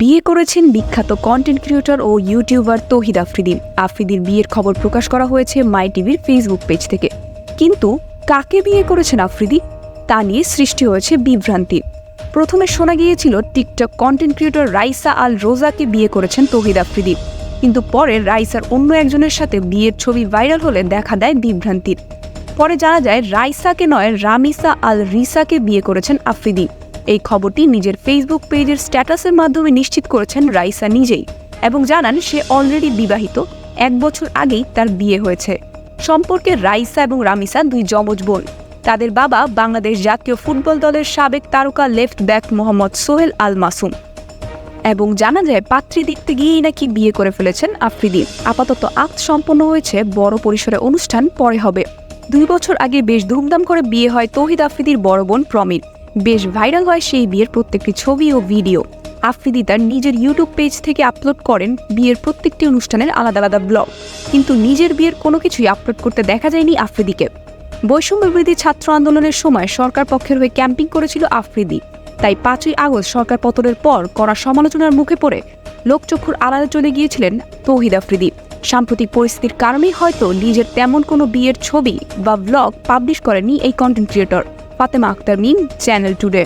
বিয়ে করেছেন বিখ্যাত কন্টেন্ট ক্রিয়েটর ও ইউটিউবার তহিদ আফ্রিদি। আফ্রিদির বিয়ের খবর প্রকাশ করা হয়েছে মাই টিভির ফেসবুক পেজ থেকে। কিন্তু কাকে বিয়ে করেছেন আফ্রিদি? তা নিয়ে সৃষ্টি হয়েছে বিভ্রান্তি। প্রথমে শোনা গিয়েছিল TikTok content creator Raisa Al রোজাকে বিয়ে করেছেন তহিদ আফ্রিদি। কিন্তু পরে রাইসার অন্য একজনের সাথে বিয়ের ছবি ভাইরাল হলে দেখা দেয় বিভ্রান্তির। পরে জানা যায়, রাইসাকে নয়, রামিসা আল রিসাকে বিয়ে করেছেন আফ্রিদি। এই খবরটি নিজের ফেসবুক পেজের স্ট্যাটাসের মাধ্যমে নিশ্চিত করেছেন রাইসা নিজেই এবং জানান সে অলরেডি বিবাহিত। এক বছর আগেই তার বিয়ে হয়েছে। সম্পর্কে রাইসা এবং রামিসা দুই যমজ বোন। তাদের বাবা বাংলাদেশ জাতীয় ফুটবল দলের সাবেক তারকা লেফট ব্যাক মোহাম্মদ সোহেল আল মাসুম। এবং জানা যায়, পাত্রী দেখতে গিয়েই নাকি বিয়ে করে ফেলেছেন আফ্রিদি। আপাতত আত সম্পন্ন হয়েছে বড় পরিসরে অনুষ্ঠান, পরে হবে। দুই বছর আগে বেশ ধুমধাম করে বিয়ে হয় তৌহিদ আফ্রিদির বড় বোন প্রমিত বেশ ভাইরাল হয় সেই বিয়ের প্রত্যেকটি ছবি ও ভিডিও। আফ্রিদি তার নিজের ইউটিউব পেজ থেকে আপলোড করেন বিয়ের প্রত্যেকটি অনুষ্ঠানের আলাদা আলাদা ব্লগ। কিন্তু নিজের বিয়ের কোনো কিছুই আপলোড করতে দেখা যায়নি আফ্রিদিকে। বৈষম্য বিরোধী ছাত্র আন্দোলনের সময় সরকার পক্ষের হয়ে ক্যাম্পিং করেছিল আফ্রিদি। তাই পাঁচই আগস্ট সরকার পতনের পর কড়া সমালোচনার মুখে পড়ে লোকচক্ষুর আড়ালে চলে গিয়েছিলেন তৌহিদ আফ্রিদি। সাম্প্রতিক পরিস্থিতির কারণেই হয়তো নিজের তেমন কোনো বিয়ের ছবি বা ব্লগ পাবলিশ করেনি এই content creator Fatema Akter Mim channel today